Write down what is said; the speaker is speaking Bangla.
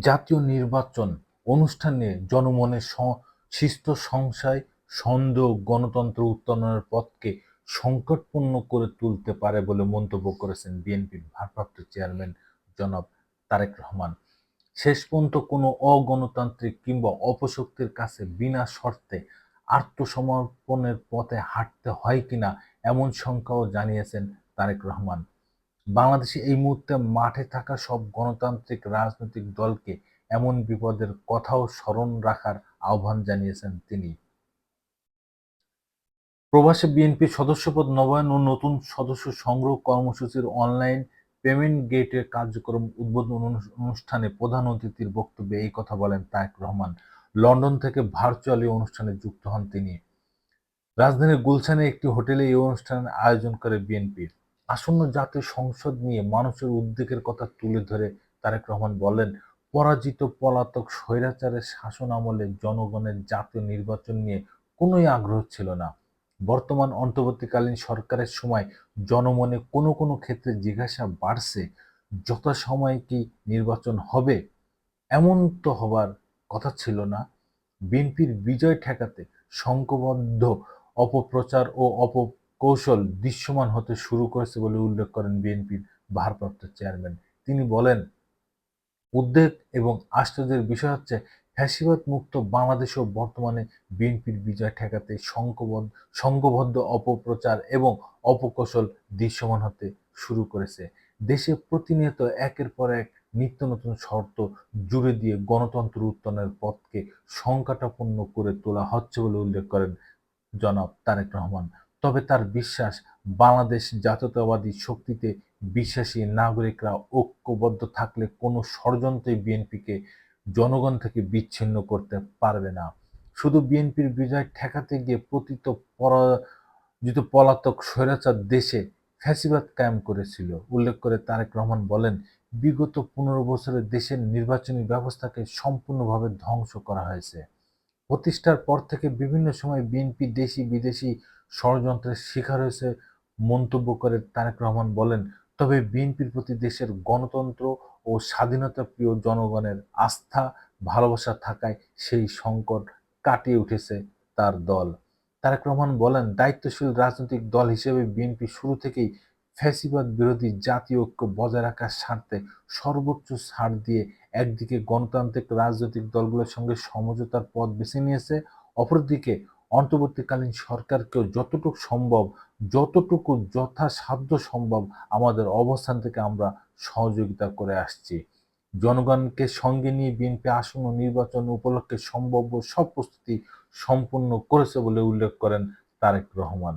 জাতীয় নির্বাচন অনুষ্ঠানে জনমনের স- সংশয়, সন্দেহ, গণতন্ত্র উত্তরণের পথকে সংকটপূর্ণ করে তুলতে পারে বলে মন্তব্য করেছেন বিএনপির ভারপ্রাপ্ত চেয়ারম্যান জনাব তারেক রহমান। শেষ পর্যন্ত কোনো অগণতান্ত্রিক কিংবা অপশক্তির কাছে বিনা শর্তে আত্মসমর্পণের পথে হাঁটতে হয় কিনা এমন শঙ্কাও জানিয়েছেন তারেক রহমান। বাংলাদেশে এই মুহূর্তে মাঠে থাকা সব গণতান্ত্রিক রাজনৈতিক দলকে এমন বিপদের কথাও স্মরণ রাখার আহ্বান জানিয়েছেন তিনি। প্রবাসী বিএনপির সদস্যপদ নবায়ন ও নতুন সদস্য সংগ্রহ কর্মসূচির অনলাইন পেমেন্ট গেটের কার্যক্রম উদ্বোধন অনু- অনুষ্ঠানে প্রধান অতিথির বক্তব্যে এই কথা বলেন তারেক রহমান। লন্ডন থেকে ভার্চুয়ালি অনুষ্ঠানে যুক্ত হন তিনি। রাজধানীর গুলশানে একটি হোটেলে এই অনুষ্ঠানের আয়োজন করে বিএনপি। আসন্ন জাতীয় সংসদ নিয়ে মানুষের উদ্বেগের কথা তুলে ধরে তারেক রহমান বলেন, পরাজিত পলাতক স্বৈরাচারের শাসন আমলে জনগণের জাতীয় নির্বাচন নিয়ে কোনোই আগ্রহ ছিল না। বর্তমান অন্তর্বর্তীকালীন সরকারের সময় জনমনে কোনো কোনো ক্ষেত্রে জিজ্ঞাসা বাড়ছে, যথাসময়ে কি নির্বাচন হবে? এমন তো হবার কথা ছিল না। বিএনপির বিজয় ঠেকাতে সংঘবদ্ধ অপপ্রচার ও অপকৌশল দৃশ্যমান হতে শুরু করেছে বলে উল্লেখ করেন বিএনপির ভারপ্রাপ্ত চেয়ারম্যান। তিনি বলেন, উদ্বেগ এবং আশ্চর্যের বিষয় হচ্ছে, ফ্যাসিবাদ মুক্ত বাংলাদেশেও বর্তমানে বিএনপির বিজয় ঠেকাতে সংঘবদ্ধ সংঘবদ্ধ অপপ্রচার এবং অপকৌশল দৃশ্যমান হতে শুরু করেছে। দেশে প্রতিনিয়ত একের পর এক নিত্য নতুন শর্ত জুড়ে দিয়ে গণতন্ত্র উত্তরণের পথকে সংকটাপন্ন করে তোলা হচ্ছে বলে উল্লেখ করেন জনাব তারেক রহমান। তবে তার বিশ্বাস, বাংলাদেশ জাতীয়তাবাদী শক্তিতে বিশ্বাসী নাগরিকরা ঐক্যবদ্ধ থাকলে কোনো ষড়যন্ত্রই বিএনপিকে জনগণ থেকে বিচ্ছিন্ন করতে পারবে না। শুধু বিএনপির বিজয় ঠেকাতে গিয়ে পতিত পরাজিত পলাতক স্বৈরাচার দেশে ফ্যাসিবাদ কায়েম করেছিল। উল্লেখ করে তারেক রহমান বলেন, বিগত পনেরো বছরে দেশের নির্বাচনী ব্যবস্থাকে সম্পূর্ণভাবে ধ্বংস করা হয়েছে। প্রতিষ্ঠার পর থেকে বিভিন্ন সময় বিএনপি দেশি, বিদেশি ষড়যন্ত্রের শিকার হয়েছে মন্তব্য করে তারেক রহমান বলেন, তবে বিএনপির প্রতি দেশের গণতন্ত্র ও স্বাধীনতা প্রিয় জনগণের আস্থা, ভালোবাসা থাকায় সেই সংকট কাটিয়ে উঠেছে তার দল। তারেক রহমান বলেন, দায়িত্বশীল রাজনৈতিক দল হিসেবে বিএনপি শুরু থেকেই ফ্যাসিবাদ বিরোধী জাতীয় ঐক্য বজায় রাখার স্বার্থে সর্বোচ্চ ছাড় দিয়ে একদিকে গণতান্ত্রিক রাজনৈতিক দলগুলোর সঙ্গে সমঝোতার পথ বেছে নিয়েছে, অপরদিকে অন্তর্বর্তীকালীন সরকারকেও যতটুকু সম্ভব, যতটুকু যথাসাধ্য সম্ভব আমাদের অবস্থান থেকে আমরা সহযোগিতা করে আসছি। জনগণকে সঙ্গে নিয়ে বিএনপি আসন্ন নির্বাচন উপলক্ষে সম্ভাব্য সব প্রস্তুতি সম্পূর্ণ করেছে বলে উল্লেখ করেন তারেক রহমান।